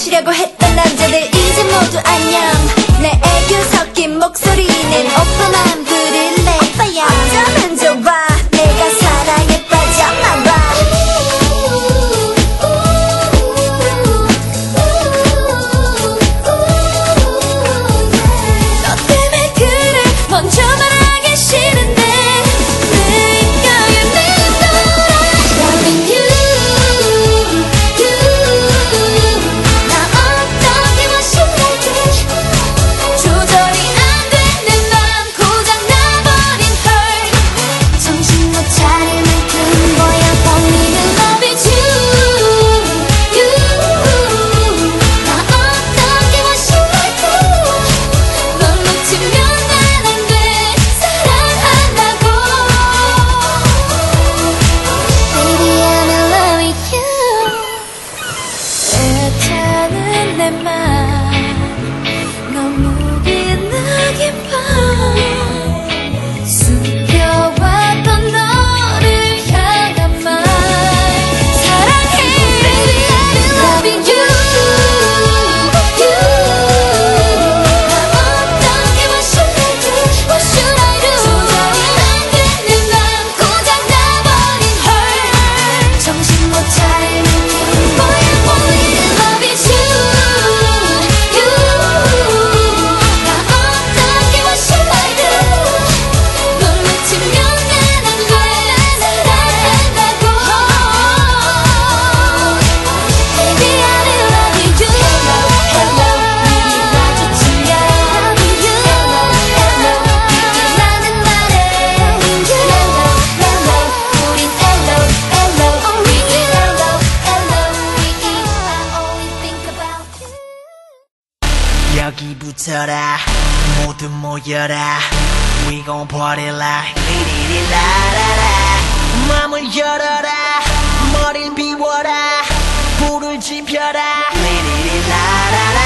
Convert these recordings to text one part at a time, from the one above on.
것이라고 했던 남자들 이제 모두 안녕. 내 애교 섞인 목소리는 오빠만 부를래. 오빠야. 어쩌면 좋아. 여기 붙어라. 모두 모여라. We gon' party like 리리리라라라. 마음을 열어라. 머리를 비워라. 불을 지펴라. 리리리라라라.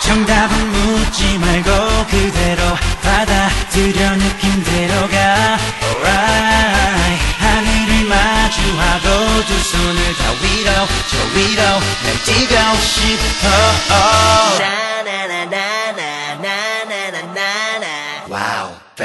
정답은 묻지 말고 그대로 받아들여 느낌대로가 Alright. 하늘을 마주하고 두 손을 다 위로 저 위로 날 뛰고 싶어.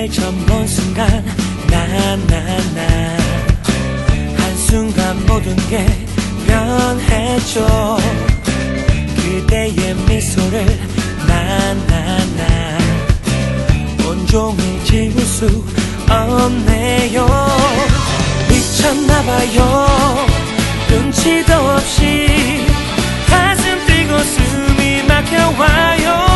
널 처음 본 순간 나나나. 한순간 모든 게 변했죠. 그대의 미소를 나나나. 온종일 지울 수 없네요. 미쳤나봐요. 눈치도 없이 가슴 뛰고 숨이 막혀와요.